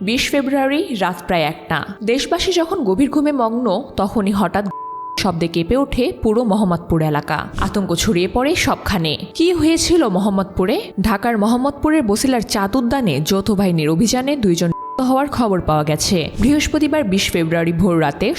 বিশ ফেব্রুয়ারি রাত প্রায় একটা। দেশবাসী যখন গভীর ঘুমে মগ্ন, তখনই হঠাৎ শব্দে কেঁপে ওঠে পুরো মোহাম্মদপুর এলাকা। আতঙ্ক ছড়িয়ে পড়ে সবখানে। কি হয়েছিল মোহাম্মদপুরে? ঢাকার মোহাম্মদপুরের বসিলার চাঁদ উদ্যানে যৌথ বাহিনীর অভিযানে দুইজন হওয়ার খবর পাওয়া গেছে। বৃহস্পতিবার বিশ ফেব্রুয়ারি ভোর রাতে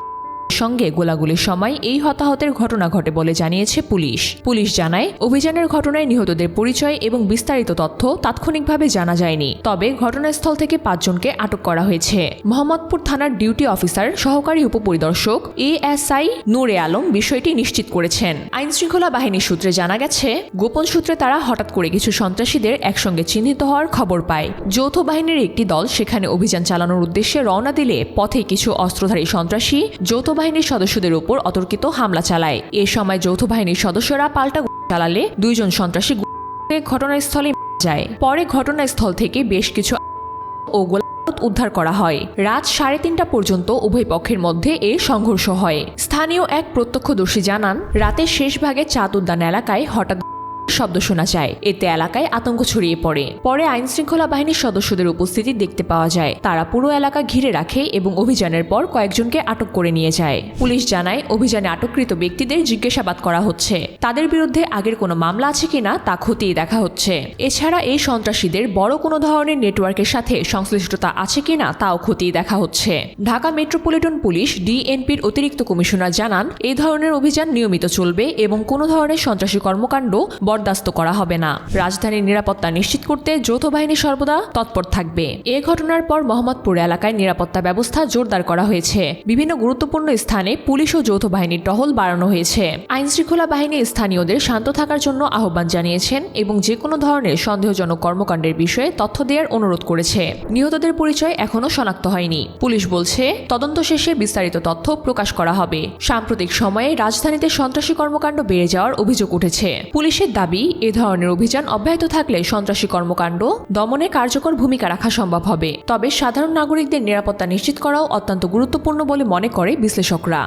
সঙ্গে গোলাগুলির সময় এই হতাহতের ঘটনা ঘটে বলে জানিয়েছে পুলিশ। পুলিশ জানায়, অভিযানের ঘটনায় নিহতদের পরিচয় এবং বিস্তারিত তথ্য তাৎক্ষণিকভাবে জানা যায়নি। তবে ঘটনাস্থল থেকে পাঁচজনকে আটক করা হয়েছে। মোহাম্মদপুর থানার ডিউটি অফিসার, সহকারী উপপরিদর্শক এএসআই নূরে আলম বিষয়টি নিশ্চিত করেছেন। আইন শৃঙ্খলা বাহিনীর সূত্রে জানা গেছে, গোপন সূত্রে তারা হঠাৎ করে কিছু সন্ত্রাসীদের একসঙ্গে চিহ্নিত হওয়ার খবর পায়। যৌথ বাহিনীর একটি দল সেখানে অভিযান চালানোর উদ্দেশ্যে রওনা দিলে পথে কিছু অস্ত্রধারী সন্ত্রাসী যৌথ বাহিনীর সদস্যদের উপর অতর্কিত হামলা চালায়। এ সময় যৌথ বাহিনীর সদস্যরা পাল্টা চালালে দুইজন সন্ত্রাসী ঘটনাস্থলে যায়। পরে ঘটনাস্থল থেকে বেশ কিছু ও গোলাবারুদ উদ্ধার করা হয়। রাত সাড়ে তিনটা পর্যন্ত উভয় পক্ষের মধ্যে এ সংঘর্ষ হয়। স্থানীয় এক প্রত্যক্ষদর্শী জানান, রাতের শেষ ভাগে চাঁদ উদ্যান এলাকায় হঠাৎ শব্দ শোনা যায়। এতে এলাকায় আতঙ্ক ছড়িয়ে পড়ে। পরে আইন শৃঙ্খলা বাহিনীর সদস্যদের উপস্থিতি দেখতে পাওয়া যায়। তারা পুরো এলাকা ঘিরে রাখে এবং অভিযানের পর কয়েকজনকে আটক করে নিয়ে যায়। পুলিশ জানায়, অভিযানে আটককৃত ব্যক্তিদের জিজ্ঞাসাবাদ করা হচ্ছে। তাদের বিরুদ্ধে আগের কোনো মামলা আছে কিনা তা খতিয়ে দেখা হচ্ছে। এছাড়া এই সন্ত্রাসীদের বড় কোনো ধরনের নেটওয়ার্কের সাথে সংশ্লিষ্টতা আছে কিনা তাও খতিয়ে দেখা হচ্ছে। ঢাকা মেট্রোপলিটন পুলিশ ডিএনপির অতিরিক্ত কমিশনার জানান এই ধরনের অভিযান নিয়মিত চলবে এবং কোনো ধরনের সন্ত্রাসী কর্মকাণ্ড বরদাস্ত করা হবে না। রাজধানীর নিরাপত্তা নিশ্চিত করতে যৌথ বাহিনী সর্বদা তৎপর থাকবে। এ ঘটনার পর মোহাম্মদপুর এলাকায় নিরাপত্তা ব্যবস্থা জোরদার করা হয়েছে। বিভিন্ন গুরুত্বপূর্ণ স্থানে পুলিশ ও যৌথ বাহিনীর টহল বাড়ানো হয়েছে। আইন শৃঙ্খলা বাহিনী স্থানীয়দের শান্ত থাকার জন্য আহ্বান জানিয়েছেন এবং যে কোনো ধরনের সন্দেহজনক কর্মকাণ্ডের বিষয়ে তথ্য দেওয়ার অনুরোধ করেছে। নিহতদের পরিচয় এখনও শনাক্ত হয়নি। পুলিশ বলছে, তদন্ত শেষে বিস্তারিত তথ্য প্রকাশ করা হবে। সাম্প্রতিক সময়ে রাজধানীতে সন্ত্রাসী কর্মকাণ্ড বেড়ে যাওয়ার অভিযোগ উঠেছে। পুলিশের দাবি, এ ধরনের অভিযান অব্যাহত থাকলে সন্ত্রাসী কর্মকাণ্ড দমনে কার্যকর ভূমিকা রাখা সম্ভব হবে। তবে সাধারণ নাগরিকদের নিরাপত্তা নিশ্চিত করাও অত্যন্ত গুরুত্বপূর্ণ বলে মনে করে বিশ্লেষকরা।